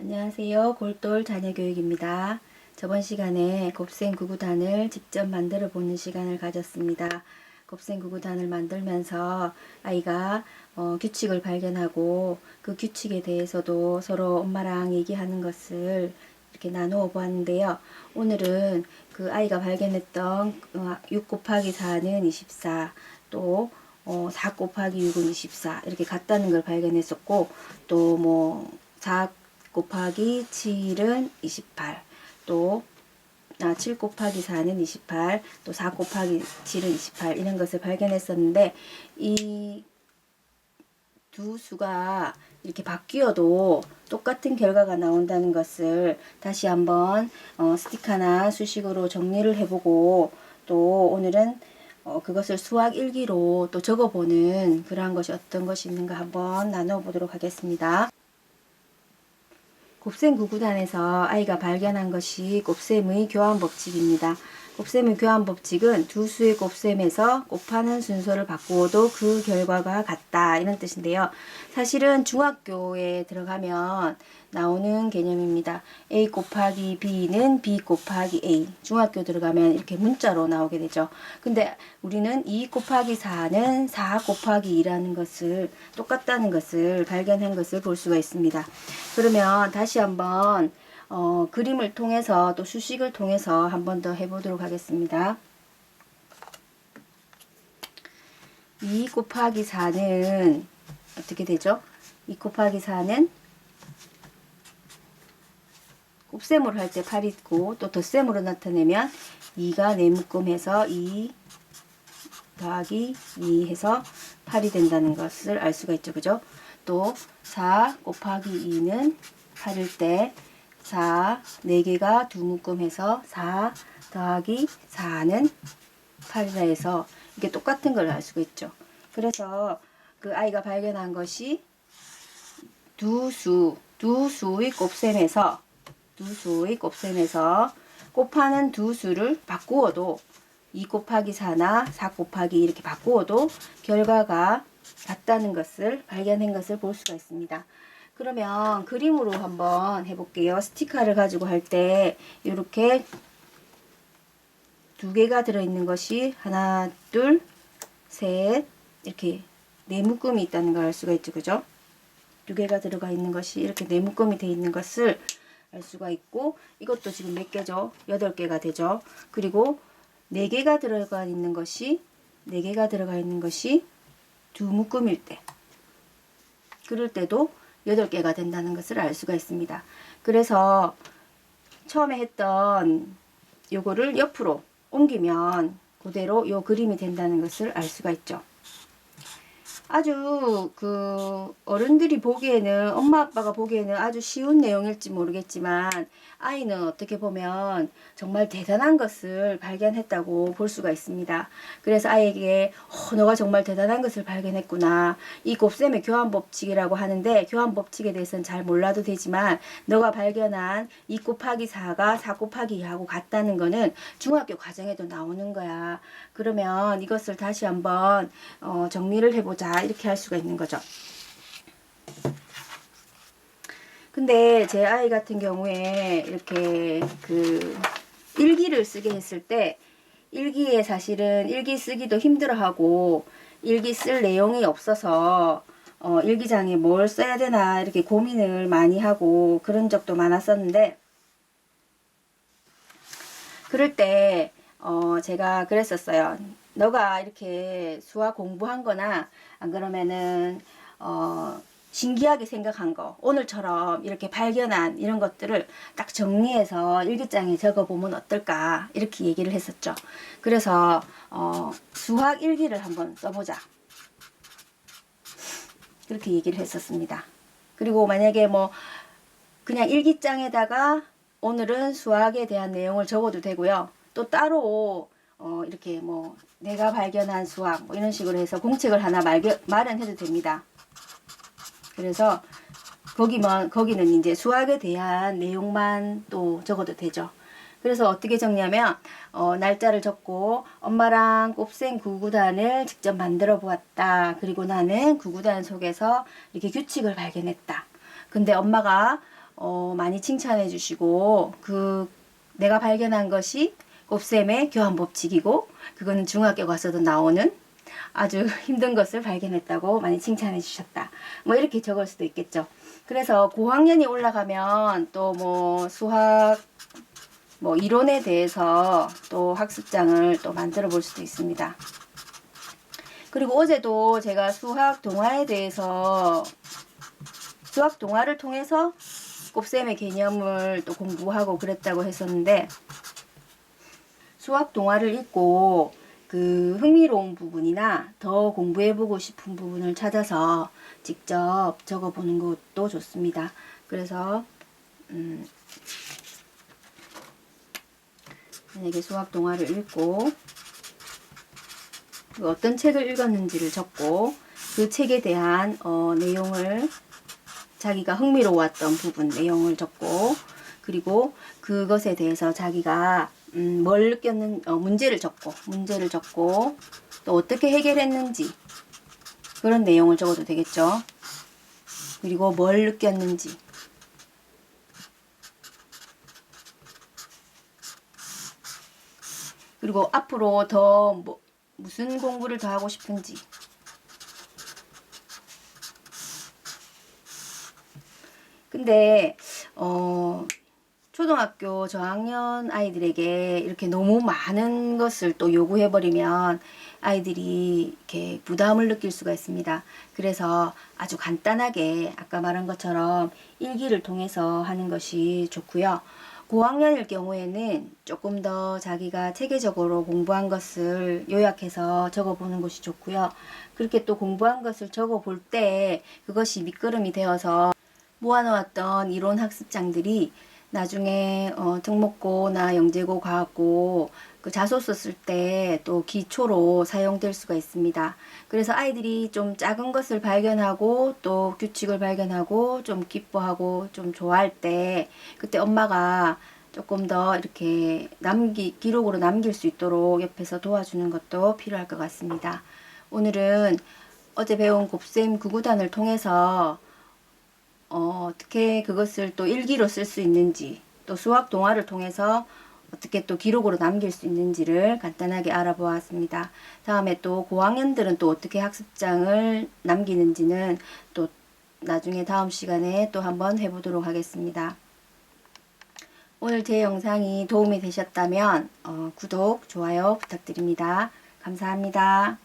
안녕하세요. 골돌 자녀교육입니다. 저번 시간에 곱셈 구구단을 직접 만들어 보는 시간을 가졌습니다. 곱셈 구구단을 만들면서 아이가 어, 규칙을 발견하고 그 규칙에 대해서도 서로 엄마랑 얘기하는 것을 이렇게 나누어 보았는데요. 오늘은 그 아이가 발견했던 어, 6 곱하기 4는 24, 또 어, 4 곱하기 6은 24 이렇게 같다는 걸 발견했었고 또뭐 4 곱하기 7은 28, 또 아, 7 곱하기 4는 28, 또 4 곱하기 7은 28 이런 것을 발견했었는데 이 두 수가 이렇게 바뀌어도 똑같은 결과가 나온다는 것을 다시 한번 어, 스티커나 수식으로 정리를 해보고 또 오늘은 어, 그것을 수학 일기로 또 적어보는 그러한 것이 어떤 것이 있는가 한번 나눠보도록 하겠습니다. 곱셈 구구단에서 아이가 발견한 것이 곱셈의 교환 법칙입니다. 곱셈의 교환 법칙은 두 수의 곱셈에서 곱하는 순서를 바꾸어도 그 결과가 같다 이런 뜻인데요. 사실은 중학교에 들어가면 나오는 개념입니다. a 곱하기 b는 b 곱하기 a 중학교 들어가면 이렇게 문자로 나오게 되죠. 근데 우리는 2 곱하기 4는 4 곱하기 2라는 것을 똑같다는 것을 발견한 것을 볼 수가 있습니다. 그러면 다시 한번 어, 그림을 통해서 또 수식을 통해서 한 번 더 해보도록 하겠습니다. 2 곱하기 4는 어떻게 되죠? 2 곱하기 4는 곱셈으로 할 때 8이 있고 또 덧셈으로 나타내면 2가 네묶음해서 2 더하기 2 해서 8이 된다는 것을 알 수가 있죠. 그죠? 또 4 곱하기 2는 8일 때 4, 4개가 두 묶음 해서 4 더하기 4는 8이라 해서 이게 똑같은 걸 알 수가 있죠. 그래서 그 아이가 발견한 것이 두 수, 두 수의 곱셈에서 두 수의 곱셈에서 곱하는 두 수를 바꾸어도 2 곱하기 4나 4 곱하기 이렇게 바꾸어도 결과가 같다는 것을 발견한 것을 볼 수가 있습니다. 그러면 그림으로 한번 해볼게요. 스티커를 가지고 할 때 이렇게 두 개가 들어있는 것이 하나, 둘, 셋 이렇게 네 묶음이 있다는 걸 알 수가 있죠. 그죠? 두 개가 들어가 있는 것이 이렇게 네 묶음이 되어 있는 것을 알 수가 있고 이것도 지금 몇 개죠? 여덟 개가 되죠. 그리고 네 개가 들어가 있는 것이 네 개가 들어가 있는 것이 두 묶음일 때 그럴 때도 8개가 된다는 것을 알 수가 있습니다. 그래서 처음에 했던 요거를 옆으로 옮기면 그대로 요 그림이 된다는 것을 알 수가 있죠. 아주 그 어른들이 보기에는 엄마 아빠가 보기에는 아주 쉬운 내용일지 모르겠지만 아이는 어떻게 보면 정말 대단한 것을 발견했다고 볼 수가 있습니다. 그래서 아이에게 어, 너가 정말 대단한 것을 발견했구나. 이 곱셈의 교환 법칙이라고 하는데 교환 법칙에 대해서는 잘 몰라도 되지만 너가 발견한 2 곱하기 4가 4 곱하기 2하고 같다는 거는 중학교 과정에도 나오는 거야. 그러면 이것을 다시 한번 어, 정리를 해보자. 이렇게 할 수가 있는 거죠. 근데 제 아이 같은 경우에 이렇게 그 일기를 쓰게 했을 때 일기에 사실은 일기 쓰기도 힘들어하고 일기 쓸 내용이 없어서 어, 일기장에 뭘 써야 되나 이렇게 고민을 많이 하고 그런 적도 많았었는데 그럴 때 어, 제가 그랬었어요. 너가 이렇게 수학 공부한 거나 안 그러면은 어, 신기하게 생각한 거 오늘처럼 이렇게 발견한 이런 것들을 딱 정리해서 일기장에 적어보면 어떨까 이렇게 얘기를 했었죠. 그래서 어, 수학 일기를 한번 써보자. 그렇게 얘기를 했었습니다. 그리고 만약에 뭐 그냥 일기장에다가 오늘은 수학에 대한 내용을 적어도 되고요. 또 따로 어, 이렇게 뭐 내가 발견한 수학 뭐 이런 식으로 해서 공책을 하나 말겨, 마련해도 됩니다. 그래서 거기만 거기는 이제 수학에 대한 내용만 또 적어도 되죠. 그래서 어떻게 적냐면 어, 날짜를 적고 엄마랑 곱셈 구구단을 직접 만들어 보았다. 그리고 나는 구구단 속에서 이렇게 규칙을 발견했다. 근데 엄마가 어, 많이 칭찬해 주시고 그 내가 발견한 것이 곱셈의 교환 법칙이고 그거는 중학교 가서도 나오는 아주 힘든 것을 발견했다고 많이 칭찬해 주셨다. 뭐 이렇게 적을 수도 있겠죠. 그래서 고학년이 올라가면 또 뭐 수학 뭐 이론에 대해서 또 학습장을 또 만들어 볼 수도 있습니다. 그리고 어제도 제가 수학 동화에 대해서 수학 동화를 통해서 곱셈의 개념을 또 공부하고 그랬다고 했었는데 수학 동화를 읽고 그 흥미로운 부분이나 더 공부해보고 싶은 부분을 찾아서 직접 적어보는 것도 좋습니다. 그래서 음, 만약에 수학 동화를 읽고 그 어떤 책을 읽었는지를 적고 그 책에 대한 어, 내용을 자기가 흥미로웠던 부분 내용을 적고 그리고 그것에 대해서 자기가 음, 뭘 느꼈는 어, 문제를 적고 문제를 적고 또 어떻게 해결했는지 그런 내용을 적어도 되겠죠. 그리고 뭘 느꼈는지 그리고 앞으로 더 뭐, 무슨 공부를 더 하고 싶은지 근데 어 초등학교 저학년 아이들에게 이렇게 너무 많은 것을 또 요구해 버리면 아이들이 이렇게 부담을 느낄 수가 있습니다. 그래서 아주 간단하게 아까 말한 것처럼 일기를 통해서 하는 것이 좋고요. 고학년일 경우에는 조금 더 자기가 체계적으로 공부한 것을 요약해서 적어보는 것이 좋고요. 그렇게 또 공부한 것을 적어볼 때 그것이 밑거름이 되어서 모아놓았던 이론 학습장들이 나중에 어, 특목고나 영재고 과학고 그 자소 썼을 때 또 기초로 사용될 수가 있습니다. 그래서 아이들이 좀 작은 것을 발견하고 또 규칙을 발견하고 좀 기뻐하고 좀 좋아할 때 그때 엄마가 조금 더 이렇게 남기 기록으로 남길 수 있도록 옆에서 도와주는 것도 필요할 것 같습니다. 오늘은 어제 배운 곱셈 구구단을 통해서 어, 어떻게 그것을 또 일기로 쓸 수 있는지, 또 수학 동화를 통해서 어떻게 또 기록으로 남길 수 있는지를 간단하게 알아보았습니다. 다음에 또 고학년들은 또 어떻게 학습장을 남기는지는 또 나중에 다음 시간에 또 한번 해보도록 하겠습니다. 오늘 제 영상이 도움이 되셨다면 어, 구독, 좋아요 부탁드립니다. 감사합니다.